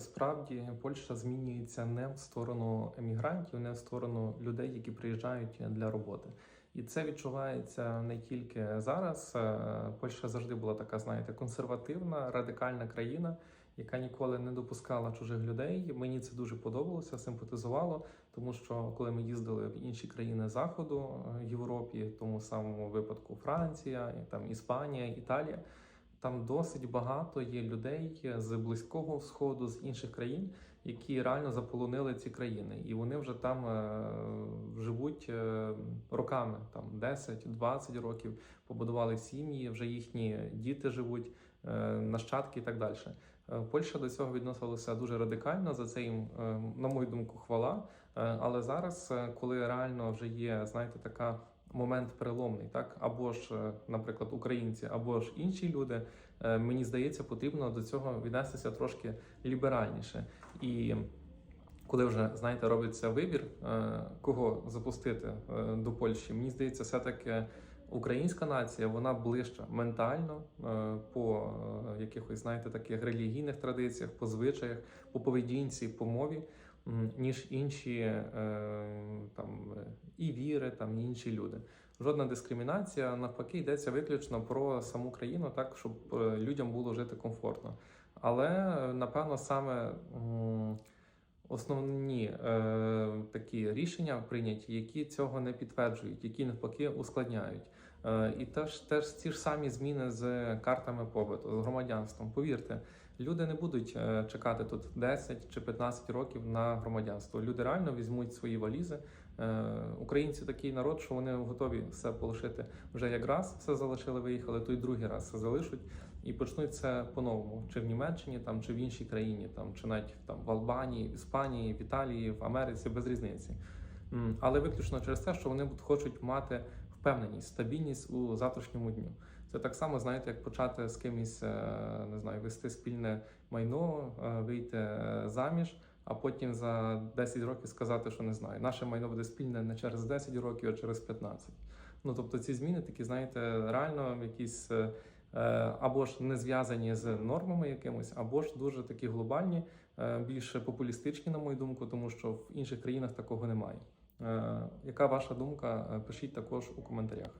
справді Польща змінюється не в сторону емігрантів, не в сторону людей, які приїжджають для роботи. І це відчувається не тільки зараз. Е, Польща завжди була така, знаєте, консервативна, радикальна країна, яка ніколи не допускала чужих людей. Мені це дуже подобалося, симпатизувало, тому що коли ми їздили в інші країни Заходу е, Європі, тому самому випадку Франція, там Іспанія, Італія. Там досить багато є людей з близького сходу, з інших країн, які реально заполонили ці країни, і вони вже там е, живуть е, роками, там 10-20 років, побудували сім'ї, вже їхні діти живуть, е, нащадки і так далі. Е, Польща до цього відносилася дуже радикально. За це їм, е, на мою думку, хвала. Е, Але зараз, е, коли реально вже є, знаєте, така момент переломний, так або ж, е, наприклад, українці, або ж інші люди, е, мені здається, потрібно до цього віднестися трошки ліберальніше. І коли вже знаєте, робиться вибір, е, кого запустити до Польщі, мені здається, все таки. Українська нація вона ближча ментально по якихось, знаєте, таких релігійних традиціях, по звичаях, по поведінці, по мові, ніж інші е, там і віри, там і інші люди. Жодна дискримінація, навпаки, йдеться виключно про саму країну, так щоб е, людям було жити комфортно. Але е, напевно саме. Основні е, такі рішення прийняті, які цього не підтверджують, які навпаки ускладняють. Е, і теж теж ті ж самі зміни з картами побиту, з громадянством. Повірте, люди не будуть е, чекати тут 10 чи 15 років на громадянство. Люди реально візьмуть свої валізи. Е, українці такий народ, що вони готові все полишити вже як раз все залишили, виїхали, то й другий раз все залишать і почнуть це по-новому, чи в Німеччині, там, чи в іншій країні, там, чи навіть там в Албанії, в Іспанії, в Італії, в Америці, без різниці. Але виключно через те, що вони хочуть мати впевненість, стабільність у завтрашньому дню. Це так само, знаєте, як почати з кимось, е, не знаю, вести спільне майно, е, вийти е, заміж. А потім за 10 років сказати, що не знаю, наше майно буде спільне не через 10 років, а через 15. Ну тобто ці зміни такі, знаєте, реально якісь або ж не зв'язані з нормами якимось, або ж дуже такі глобальні, більш популістичні, на мою думку, тому що в інших країнах такого немає. Е, Яка ваша думка? Е, Пишіть також у коментарях.